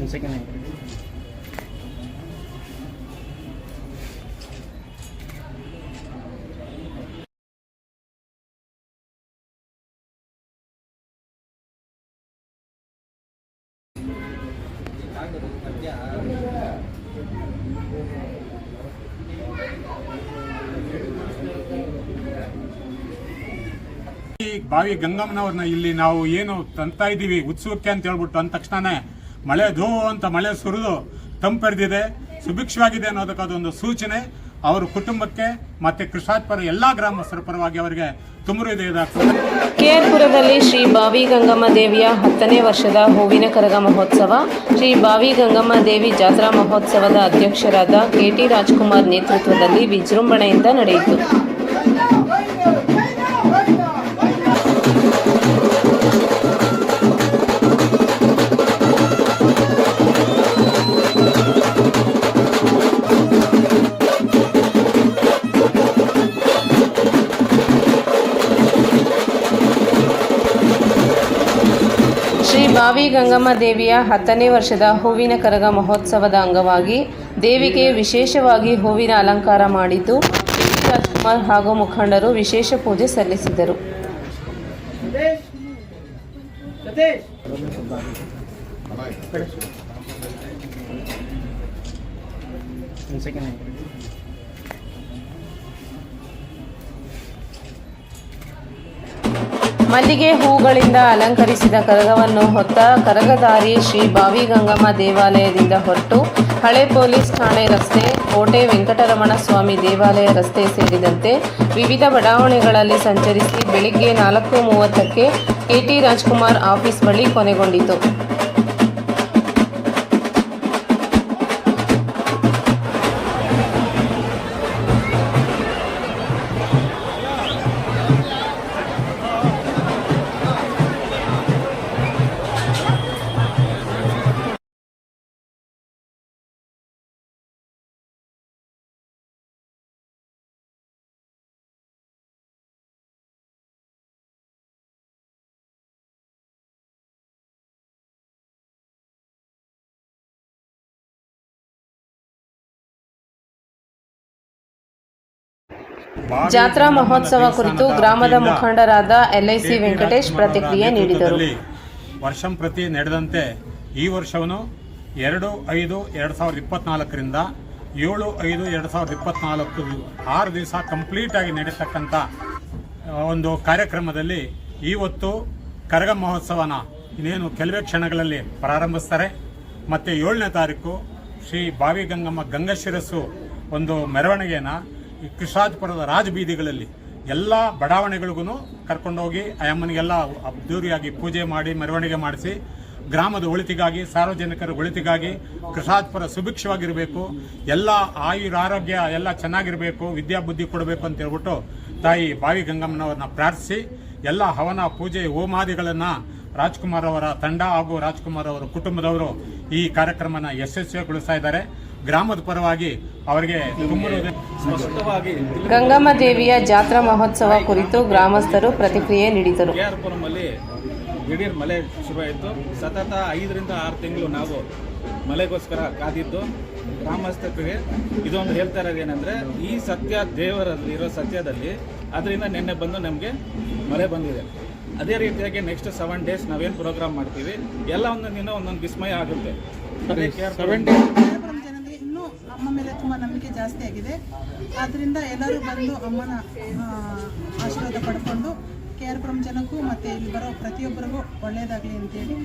ಒಂದು ಬಾವಿ ಗಂಗಮ್ಮನವ್ರನ್ನ ಇಲ್ಲಿ ನಾವು ಏನು ತಂತಾ ಇದ್ದೀವಿ ಉತ್ಸವಕ್ಕೆ ಅಂತ ಹೇಳ್ಬಿಟ್ಟು ಅಂದ ತಕ್ಷಣನೇ ಮಳೆ ಧೋ ಅಂತ ಮಳೆ ಸುರಿದು ತಂಪೆರೆದಿದೆ ಸುಭಿಕ್ಷವಾಗಿದೆ ಅನ್ನೋದಕ್ಕೆ ಅದೊಂದು ಸೂಚನೆ. ಅವರ ಕುಟುಂಬಕ್ಕೆ ಮತ್ತೆ ಕೃಷಾತ್ಪರ ಎಲ್ಲಾ ಗ್ರಾಮಸ್ಥರ ಪರವಾಗಿ ಅವರಿಗೆ ಕೆಆರ್ಪುರದಲ್ಲಿ ಶ್ರೀ ಬಾವಿ ಗಂಗಮ್ಮ ದೇವಿಯ ಹತ್ತನೇ ವರ್ಷದ ಹೂವಿನ ಕರಗ ಮಹೋತ್ಸವ. ಶ್ರೀ ಬಾವಿ ಗಂಗಮ್ಮ ದೇವಿ ಜಾತ್ರಾ ಮಹೋತ್ಸವದ ಅಧ್ಯಕ್ಷರಾದ ಕೆಟಿ ರಾಜ್ಕುಮಾರ್ ನೇತೃತ್ವದಲ್ಲಿ ವಿಜೃಂಭಣೆಯಿಂದ ನಡೆಯಿತು. ಬಾವಿ ಗಂಗಮ್ಮ ದೇವಿಯ ಹತ್ತನೇ ವರ್ಷದ ಹೂವಿನ ಕರಗ ಮಹೋತ್ಸವದ ಅಂಗವಾಗಿ ದೇವಿಗೆ ವಿಶೇಷವಾಗಿ ಹೂವಿನ ಅಲಂಕಾರ ಮಾಡಿದ್ದು ಕುಮಾರ್ ಹಾಗೂ ಮುಖಂಡರು ವಿಶೇಷ ಪೂಜೆ ಸಲ್ಲಿಸಿದರು. ಮಲ್ಲಿಗೆ ಹೂಗಳಿಂದ ಅಲಂಕರಿಸಿದ ಕರಗವನ್ನು ಹೊತ್ತ ಕರಗಧಾರಿ ಶ್ರೀ ಬಾವಿ ಗಂಗಮ್ಮ ದೇವಾಲಯದಿಂದ ಹೊರಟು ಹಳೆ ಪೊಲೀಸ್ ಠಾಣೆ ರಸ್ತೆ, ಕೋಟೆ ವೆಂಕಟರಮಣ ಸ್ವಾಮಿ ದೇವಾಲಯ ರಸ್ತೆ ಸೇರಿದಂತೆ ವಿವಿಧ ಬಡಾವಣೆಗಳಲ್ಲಿ ಸಂಚರಿಸಿ ಬೆಳಿಗ್ಗೆ ನಾಲ್ಕು ಮೂವತ್ತಕ್ಕೆ ಕೆಟಿ ರಾಜ್ಕುಮಾರ್ ಆಫೀಸ್ ಬಳಿ ಕೊನೆಗೊಂಡಿತು. ಜಾತ್ರಾ ಮಹೋತ್ಸವ ಕುರಿತು ಗ್ರಾಮದ ಮುಖಂಡರಾದ ಎಲ್ಐಸಿ ವೆಂಕಟೇಶ್ ಪ್ರತಿಕ್ರಿಯೆ ನೀಡಿದರು. ವರ್ಷಂ ಪ್ರತಿ ನಡೆದಂತೆ ಈ ವರ್ಷವನ್ನು ಎರಡು ಐದು ಎರಡು ಸಾವಿರದ ಇಪ್ಪತ್ನಾಲ್ಕರಿಂದ ಏಳು ಐದು ಎರಡು ಸಾವಿರದ ಇಪ್ಪತ್ನಾಲ್ಕು ಆರು ದಿವಸ ಕಂಪ್ಲೀಟ್ ಆಗಿ ನಡೀತಕ್ಕಂಥ ಒಂದು ಕಾರ್ಯಕ್ರಮದಲ್ಲಿ ಇವತ್ತು ಕರಗ ಮಹೋತ್ಸವನ ಇನ್ನೇನು ಕೆಲವೇ ಕ್ಷಣಗಳಲ್ಲಿ ಪ್ರಾರಂಭಿಸ್ತಾರೆ. ಮತ್ತು ಏಳನೇ ತಾರೀಕು ಶ್ರೀ ಬಾವಿ ಗಂಗಮ್ಮ ಗಂಗಶಿರಸ್ಸು ಒಂದು ಮೆರವಣಿಗೆನ ಈ ಕೃಷ್ಣಾಜಪುರದ ರಾಜಬೀದಿಗಳಲ್ಲಿ ಎಲ್ಲ ಬಡಾವಣೆಗಳಿಗೂ ಕರ್ಕೊಂಡೋಗಿ ಅಮ್ಮನಿಗೆಲ್ಲ ಅದ್ದೂರಿಯಾಗಿ ಪೂಜೆ ಮಾಡಿ ಮೆರವಣಿಗೆ ಮಾಡಿಸಿ ಗ್ರಾಮದ ಒಳಿತಿಗಾಗಿ, ಸಾರ್ವಜನಿಕರ ಒಳಿತಿಗಾಗಿ, ಕೃಷಾತ್ಪರ ಸುಭಿಕ್ಷವಾಗಿರಬೇಕು, ಎಲ್ಲ ಆಯುರ ಆರೋಗ್ಯ ಎಲ್ಲ ಚೆನ್ನಾಗಿರಬೇಕು, ವಿದ್ಯಾ ಬುದ್ಧಿ ಕೊಡಬೇಕು ಅಂತ ಹೇಳ್ಬಿಟ್ಟು ತಾಯಿ ಬಾವಿ ಗಂಗಮ್ಮನವ್ರನ್ನ ಪ್ರಾರ್ಥಿಸಿ ಎಲ್ಲ ಹವನ ಪೂಜೆ ಹೋಮಾದಿಗಳನ್ನು ರಾಜ್ಕುಮಾರ್ ಅವರ ತಂಡ ಹಾಗೂ ರಾಜ್ಕುಮಾರ್ ಅವರ ಕುಟುಂಬದವರು ಈ ಕಾರ್ಯಕ್ರಮನ ಯಶಸ್ವಿಗೊಳಿಸ್ತಾ ಇದ್ದಾರೆ. ಗ್ರಾಮದ ಪರವಾಗಿ ಅವರಿಗೆ ಸ್ಪಷ್ಟವಾಗಿ ಗಂಗಮ್ಮ ದೇವಿಯ ಜಾತ್ರಾ ಮಹೋತ್ಸವ ಕುರಿತು ಗ್ರಾಮಸ್ಥರು ಪ್ರತಿಕ್ರಿಯೆ ನೀಡಿದರು. ಕೆ ಆರ್ ಪುರಮಲ್ಲಿ ದಿಢೀರ್ ಮಳೆ ಶುರುವಾಯಿತು. ಸತತ ಐದರಿಂದ ಆರು ತಿಂಗಳು ನಾವು ಮಳೆಗೋಸ್ಕರ ಕಾದಿದ್ದು ಗ್ರಾಮಸ್ಥರಿಗೆ ಇದೊಂದು ಹೇಳ್ತಾ ಇರೋದು ಏನಂದರೆ ಈ ಸತ್ಯ ದೇವರಲ್ಲಿ ಇರೋ ಸತ್ಯದಲ್ಲಿ ಅದರಿಂದ ನಿನ್ನೆ ಬಂದು ನಮಗೆ ಮಳೆ ಬಂದಿದೆ. ಅದೇ ರೀತಿಯಾಗಿ ನೆಕ್ಸ್ಟ್ ಸೆವೆನ್ ಡೇಸ್ ನಾವೇನು ಪ್ರೋಗ್ರಾಮ್ ಮಾಡ್ತೀವಿ? ಎಲ್ಲ ಒಂದೊಂದು ದಿನ ಒಂದೊಂದು ವಿಸ್ಮಯ ಆಗುತ್ತೆ. ಸೆವೆನ್ ಕೆ ಅಮ್ಮ ಮೇಲೆ ತುಂಬ ನಂಬಿಕೆ ಜಾಸ್ತಿ ಆಗಿದೆ. ಆದ್ದರಿಂದ ಎಲ್ಲರೂ ಬಂದು ಅಮ್ಮನ ಆಶೀರ್ವಾದ ಪಡ್ಕೊಂಡು ಕೆ ಆರ್ ಪುರಂ ಜನಕ್ಕೂ ಮತ್ತು ಇಲ್ಲಿ ಬರೋ ಪ್ರತಿಯೊಬ್ಬರಿಗೂ ಒಳ್ಳೆಯದಾಗಲಿ ಅಂತೇಳಿ.